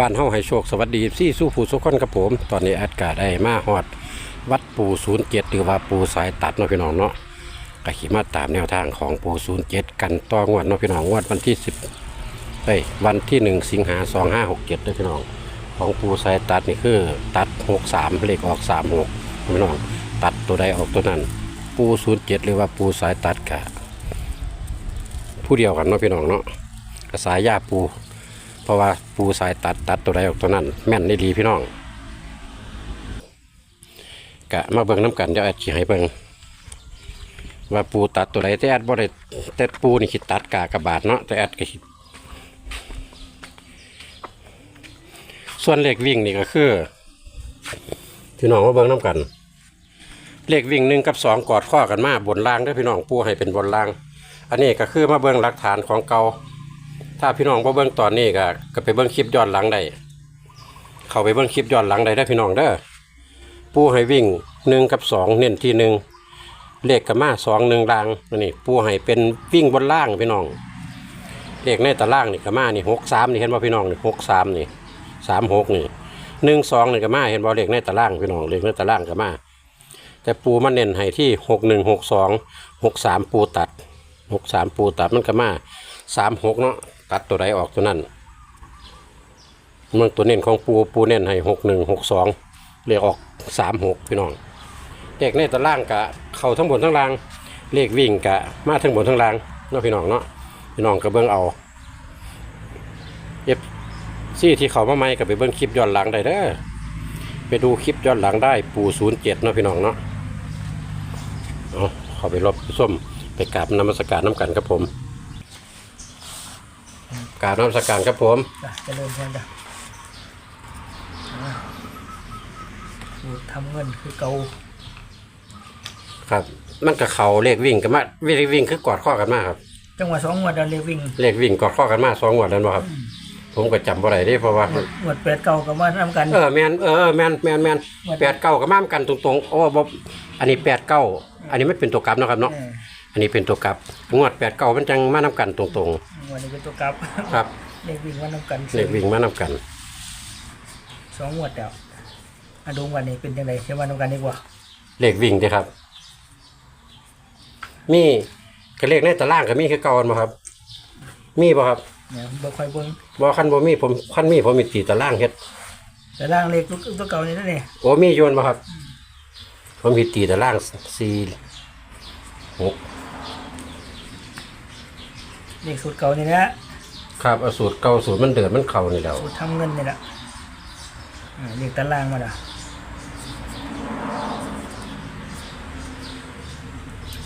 บ้านเฮาให้โชคสวัสดีซี่สู้ผู้สุขคนกับผม ตอนนี้อดกาศได้มาฮอด วัดปู่07หรือว่าปู่สายตัดเนาะพี่น้องเนาะก็ขี่มาตามแนวทางของปู่07กันต่องวดเนาะพี่น้องงวดวันที่10เอ้ยวันที่1สิงหา2567เจ็ด้อพี่น้อง ของปู่สายตัดนี่คือตัด63เลขออก36พี่น้อง ตัดตัวใดออกตัวนั้น ปู่07หรือว่าปู่สายตัดกะผู้เดียวกันเนาะพี่น้องเนาะสายยาปู เพราะว่าปูสายตัดตัดตัวใดออกตัวนั้น แม่นได้ดีพี่น้องกะมาเบิ่งน้ำกันเดี๋ยวแอดสิให้เบิ่งว่าปูตัดตัวใดแต่แอดบ่ได้แต่ปูนี่คิดตัดกากระบาดเนาะแต่แอดก็คิดส่วนเลขวิ่งนี่ก็คือพี่น้องมาเบิ่งน้ำกันเลขวิ่งหนึ่งกับสองกอดข้อกันมาบนล่างด้อพี่น้องปูให้เป็นบนล่าง อันนี้ก็คือมาเบิ่งหลักฐานของเก่า ถ้าพี่น้องบ่เบิ่งตอนนี้ก็ก็ไปเบิ่งคลิปย้อนหลังได้เข้าไปเบิ่งคลิปย้อนหลังได้ได้พี่น้องเด้อผู้ให้วิ่งหนึ่งกับสองเน้นที่หนึ่งเลขกับมาสองหนึ่งล่างนี่ผู้ให้เป็นวิ่งบนล่างพี่น้องเลขในตารางนี่กับมานี่หกสามนี่เห็นบ่พี่น้องนี่หกสามนี่สามหกนี่หนึ่งสองนี่กับมาเห็นบ่เลขในตารางพี่น้องเลขในตารางกับมาแต่ปูมันเน้นให้ที่หกหนึ่งหกสองหกสามปูตัดหกสามปูตัดมันกับมาสามหกเนาะ ตัดตัวใดออกตัวนั้นเมื่อตัวเน้นของปูปูเน้นให้หกหนึ่งหกสองเลขออกสามหกพี่น้องเลขในตารางกะเข้าทั้งบนทั้งล่าง เลขวิ่งกะมาทั้งบนทั้งล่างเนาะพี่น้องเนาะพี่น้องก็เบิ่งเอาเอฟซี่ที่เขามาใหม่ก็ไปเบิ่งคลิปย้อนหลังได้เด้อไปดูคลิปย้อนหลังได้ปูศูนย์เจ็ดเนาะพี่น้องเนาะเอาเข้าไปรบส้มไปกราบนมัสการน้ำกันครับผม กราบน้ำสการครับผมจ้ะเจะเริ่มพรจ้ะอ่าสูตรทำเงินคือเกาครับ มันกับเขาเลขวิ่งกันมาเลขวิ่งคือกอดข้อกันมากครับ จังหวะสองงวดเราเลยวิ่งเลขวิ่งกอดข้อกันมาสองงวดแล้วเนาะครับ ผมก็จำบ่ได้เด้เพราะว่า งวดแปดเก่ากับว่าทำกัน เออแมนเออแมนแมนแมนแปดเก้าก็มากันตรงๆโอ้บ่อันนี้แปดเก้าอันนี้ไม่เป็นตัวกลับเนาะครับเนาะเอออันนี้เป็นตัวกลับงวดแปดเก้ามันจังมานํกันตรงง วดนี้เป็นตัวกลับๆครับเลขวิ่งว่าทำกันเลขวิ่งมานํกัน สองงวดแล้วอะดูวันนี้เป็นยังไงเชื่อว่าทำกันดีกว่าเลขวิ่งเด้ครับ มีก็เลขในตารางก็มีคือเก่าอันบ่ครับ มีบ่ครับเนี่ยบ่ค่อยเบิ่งบ่คันบ่มีผมคันมีผมมีตีตารางเฮ็ด แต่ร่างเลขตัวตัวเก่านี่นั่นนี่โอ้มีโยนมาครับ ผมมีตีตารางสี่หก เลขสูตรเก่านี่นะครับเอาสูตรเก่าสูตรมันเดือดมันเข่านี่แล้วสูตรทำเงินนี่แหละอ่าเลขตารางมาละ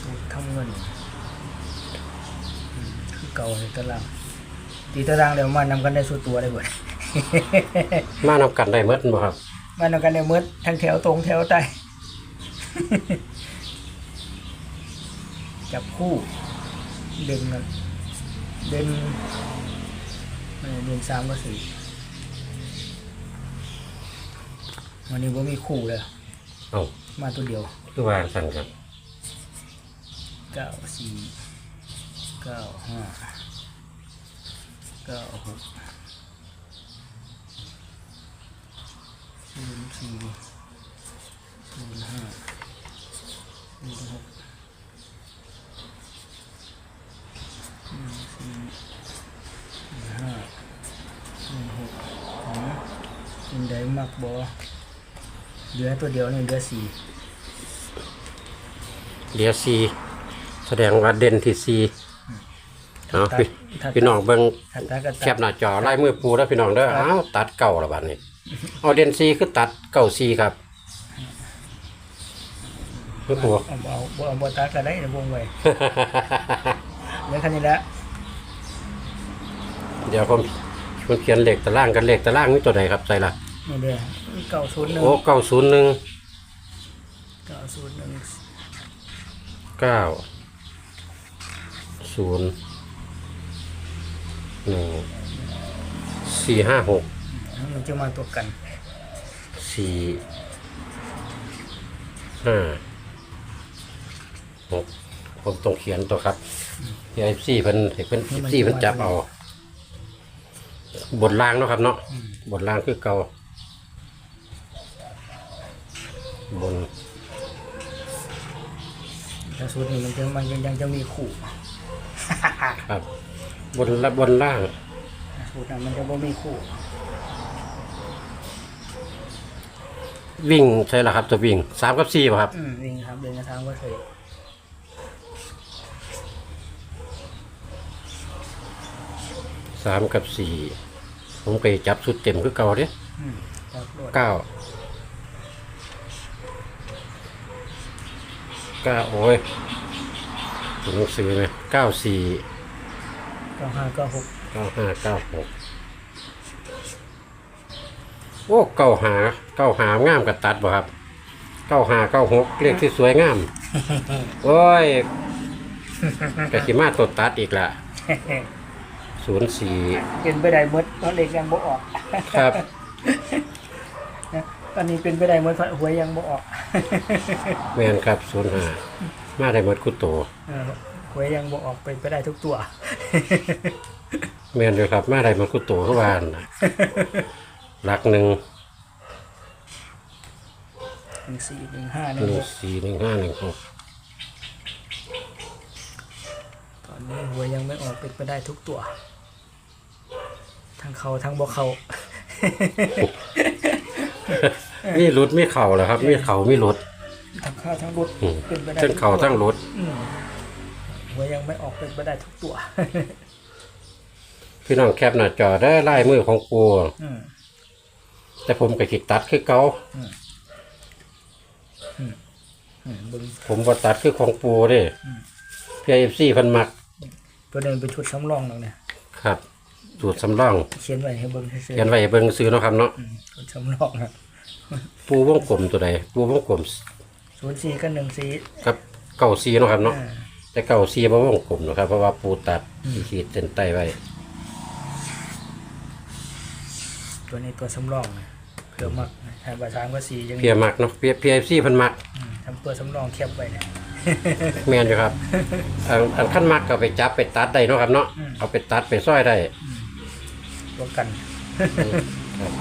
สูตรทำเงินอืมคือเก่าในตารางตีตารางเดี๋ยวมานำกันได้สุดตัวได้หมด มานำกันได้เมื่อบ่ครับมานำกันได้หมดทั้งแถวตรงแถวใต้ จับคู่เด่นกัน เด่นเอ่อเด่นสามก็สี่วันนี้ผมมีคู่เลย เอ้ามาตัวเดียว คือว่าสั่นครับเก้าสี่เก้าห้าเก้าหกศูนย์สี่ศูนย์ห้าศูนย์หกหนึ่งสี่หนึ่งห้าหนึ่งหกหืมยิงได้ มากบอเหลือตัวเดียวนี่เหลือสี่เดียวซีแสดงว่าเด่นที่ซีเอาพี่พี่น้องเบิ่งถ้าตาก็แคตับดหน้าจอไล่มือปูแล้วพี่น้องเด้อเอ้าตัดเก่าละบัดนี้เอาเด่นซีคือตัดเก่าซีครับมือปู เอาเอาเอาเอาบตาก็ได้นะวงไว้เหลือแค่นี้แหละเดี๋ยวผมผมเขียนเลขตารางกันเลขตารางนี่ตัวใดครับใส่ละ นี่เด้อเก้าศูนย์หนึ่งโอ้เก้าศูนย์หนึ่งเก้าศูนย์หนึ่งเก้าศูนย์หนึ่งสี่ห้าหกมันจะมาตัวกันสี่ห้าหกผมต้องเขียนตัวครับเดี๋ยวเอฟซีเพิ่นเพิ่นเอฟซีเพิ่นจับเอาบนล่างเนาะครับเนาะบนล่างคือเก่า บนแต่สูตรนี้มันจะมันยังยังจะมีขู่ ครับ บนและบนล่าง สูตรนั้นมันจะบ่มีคู่วิ่งใช่ละครับตัววิ่งสามกับสี่ป่ะครับ อืมวิ่งครับเดินกระทางก็เคยสามกับสี่ผมเคยจับสุดเต็มคือเก่าเด้อืมจับรถเก้า เก้าโอ้ยตัวหนังสือไหมเก้าสี่เก้าห้าเก้าหกเก้าห้าเก้าหกโอ้เก้าหาเก้าหางามกับตัดบ่ครับเก้าหาเก้าหกเลขที่สวยงามโอ้ยกะสิมาตัวตัดอีกละศูนย์สี่เป็นไปได้หมดเพราะเลขยังบ่ออก ครับนะตอนนี้เป็นไปได้หมดเพราะหวยยังบ่ออก แมนครับศูนย์ห้ามาได้หมดคุโตเออหวยยังบ่ออกเป็นไปได้ทุกตัว แมนเลยครับมาได้หมดคุโตเข้าบ้านน่ะหลักหนึ่งหนึ่งสี่หนึ่งห้าหหนึ่งนึ่งหกสี่หนึ่งห้าหนึ่งหกตอนนี้หวยยังไม่ออกเป็นไปได้ทุกตัว ทั้งเขาทั้งบ่เขา มีรถมีเข่าเหรอครับ มีเข่ามีรถทั้งเข้าทั้งรถอืมเป็นไปได้ทั้งเข่าทั้งรถอืมหวยยังไม่ออกเป็นไปได้ทุกตัว พี่น้องแคปหน้าจอได้ไล่มือของปูอืม แต่ผมก็คิดตัดคือเก่าอืมเบิ่งผมบ่ตัดคือของปูเด้พีเอฟซีเพันมักตัวเดินเป็นชุดสำรองแล้วเนี่ยครับสูตรสำรองเขียนไว้ให้เบิ่งซื่อเขียนไว้ให้เบิ่งซื้อเนาะครับเนาะๆอืมชุดสำรองครับ ปูวงกลมตัวใดปูวงกลมศูนย์สี่กับหนึ่งสี่กับเก่าซีเนาะครับเนาะอ่าแต่เก่าซีบ่วงกลมเนาะครับเพราะว่าปูตัดขีดเส้นใต้ไว้ตัวนี้ตัวสำรองนะเพื่อมักนะถ้าบาสามก็สี่ยังเพียมักเนาะเพียพีเอฟซีเพันมักอืมทำตัวสำรองแคบไว้เนี่ยแม่นอยู่ครับอันอันขั้นมักก็ไปจับไปตัดได้เนาะครับเนาะอืมเอาไปตัดไปซ้อยได้ตัวกันครับ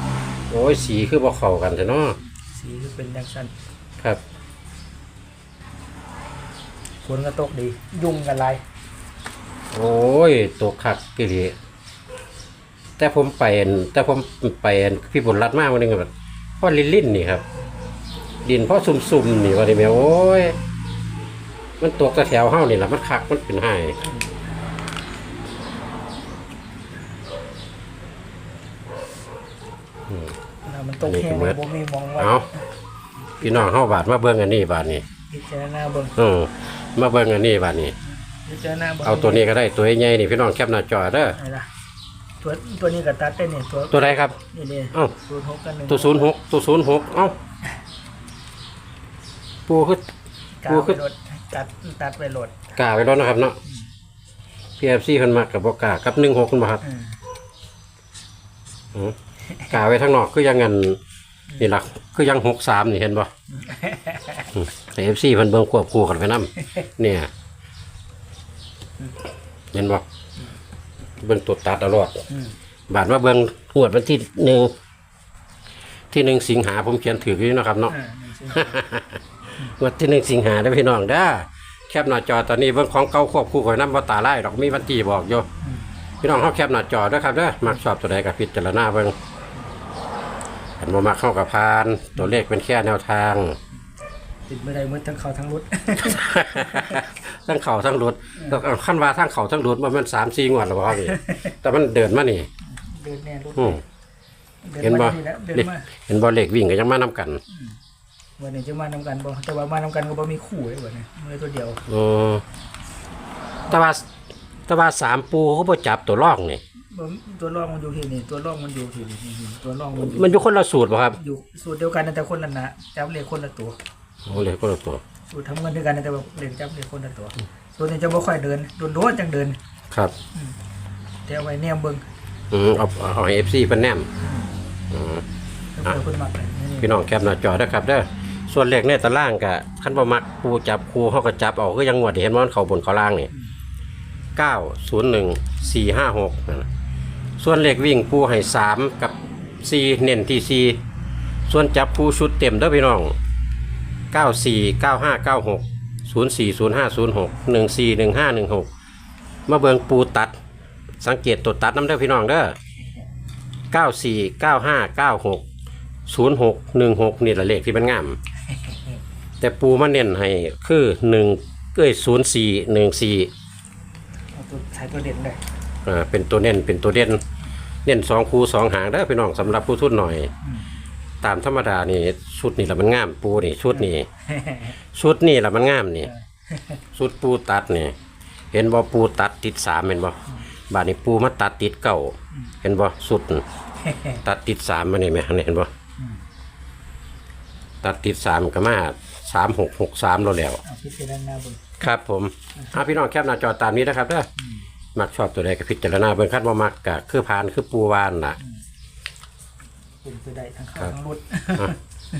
โอ้ยสีคือบ่เข้ากันแต่เนาะสีคือเป็นดังสั้นครับ ฝนก็ตกดี ยุ่งกันไรโอ้ยตัวคักกี่ดีแต่ผมไปอันแต่ผมไปอันพี่บุญรัดมากวันหนึงแบบพ่อลินลินนี่ครับ ดินพ่อซุ่มๆนี่ว่าได้แม่โอ้ย มันตกแต่แถวเฮานี่แหละมันคักมันเป็นไห้ ถ้ามัน ตกแห้งบ่มีมองไว่าเอาพี่น้องเฮาบาดมาเบิ่งอันนี้บาดนี้พิจารณาเบิ่งเออมาเบิ่งอันนี้บาดนี้พิจารณาบิ่งเอาตัวนี้ก็ได้ตัวใหญ่ๆนี่พี่น้องแคปหน้าจอเด้อไหนล่ะตัวตัวนี้ก็ตัดได้เนี่ยตัวตัวใดครับนี่นี่เอ้าศูนย์หกกันหนึ่งตัว06ตัว06เอ้าปูคือกาปูวขึ้ไปนรถตัดตัดไปรถกล้าไว้แล้วนะครับเนาะ PFC เพิ่นมักกับบ่กล้ากับ16คุณบ่ครับอืมอืม กล้าไว้ทางนอกคือยังงั้นนี่ล่ะคือยัง63นี่เห็นบ่อืมแต่ FC เพิ่นเบิ่งควบคู่กันไปนํเนี่ย เห็นบ่เบิ่งตัวตัดเอารอดอืมบาดมาเบิ่งงวดวันที่หนึ่งที่หนึ่งสิงหาผมเขียนถืออยู่เนาะครับเนาะอ่านี่สิงวดที่หนึ่งสิงหาได้อพี่น้องเด้อแคปหน้าจอตอนนี้เบิ่งของเก่าควบคู่กับน้ำบ่ตาไล่ดอกมีวันที่บอกอยู่พี่น้องเฮาแคปหน้าจอเด้อครับเด้อมักชอบตัวใดก็พิจารณาเบิ่ง อันบ่มักเข้ากับพาน ตัวเลขเป็นแค่แนวทาง ติดไม่ได้หมดทั้งเขาทั้งรถ ทั้งเข่าทั้งรถแล้วขั้นว่าทั้งเข่าทั้งรถมันมันสามสี่งวดแล้วบ่ครับนี่แต่มันเดินมานี่เดินแน่รถอืมเดินเห็นบ่มาที่แล้วเดินเลขมาเห็นบ่เลขวิ่งก็ยังมานํกันวันนี้จะมานำกันบ่แต่ว่ามานำกันก็บ่มีคู่เลยวันนี้มือตัวเดียว เออแต่ว่าแต่ว่าสามปูเขาบ่จับตัวร่องนี่บ่ ตัวรองมันอยู่ที่นี่ตัวรองมันอยู่ที่นี่นี่ตัวรองมันอยู่มันอยู่คนละสูตรป่ะครับอยู่สูตรเดียวกันแต่คนละนะจับเลขคนละตัวโอ้เลยคนละตัว สูตรทำเงินด้วยกันแต่ว่าเลขจับเลขคนละตัวส่วนนี้จะบ่ค่อยเดินโดนๆจังเดินครับแต่เอาไว้แนมเบิ่งอืมเอาเอาเอฟซีเพิ่นแนมอืมแล้วเพิ่นเพิ่นมักเลยนี่พี่น้องแคปหน้าจอเด้อครับเด้อส่วนเลขในตารางก็คันบ่มักปูจับคูเฮาก็จับเอาคือยังงวดที่เห็นว่ามันเข้าบนเข้าล่างนี่901 456นั่นน่ะ ส่วนเลขวิ่งปูให้3กับซีเน้นที่ซีส่วนจับคู่ชุดเต็มเด้อพี่น้องเก้าสี่เก้าห้าเก้าหกศูนย์สี่ศูนย์ห้าศูนย์หกหนึ่งสี่หนึ่งห้าหนึ่งหกมาเบิงปูตัด สังเกตตัวตัดน้ำเด้อพี่น้องเด้อเก้าสี่เก้าห้าเก้าหกศูนย์หกหนึ่งหกนี่แหละเลขที่มันงาม แต่ปูมาเน้นให้คือหนึ่งเอ้ยศูนย์สี่หนึ่งสี่ เอาตัวใช้ตัวเด่นเลย อ่าเป็นตัวเน้นเป็นตัวเด่นเน้นสองคูสองหางได้อพี่น้องสำหรับผู้ทุนหน่อย ตามธรรมดานี่ชุดนี่แหละมันงามปูนี่ชุดนี่ ชุดนี่แหละมันงามนี่ชุดปูตัดนี่เห็นบ่ปูตัดติดสามเห็นบ่บาดนี้ปูมาตัดติดเก่าเห็นบ่สุดนี่ตัดติดสามมานี่ไหมเห็นบ่ตัดติดสามก็มาสามหกหกสามเราแล้ว เอาพิจารณาเบนครับผมถ้าพี่น้องแคปหน้าจอตามนี้นะครับเด้ออ มักชอบตัวใดก็พิจารณาเบิ่งคัดว่ามักกะคือพานคือปูวานน่ะ เป็นไปได้ทั้งครัข้าวบทั้งรถอะ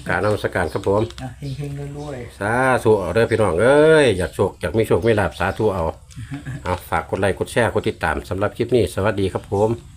การนมัสการครับผม อะเฮงๆรวยสาธุเอาเด้อพี่น้องเอ้ยอยากโชคอยากมีโชคมีลาบสาธุเอาเอาฝากกดไลค์กดแชร์กดติดตามสำหรับคลิปนี้ สวัสดีครับผม ๆ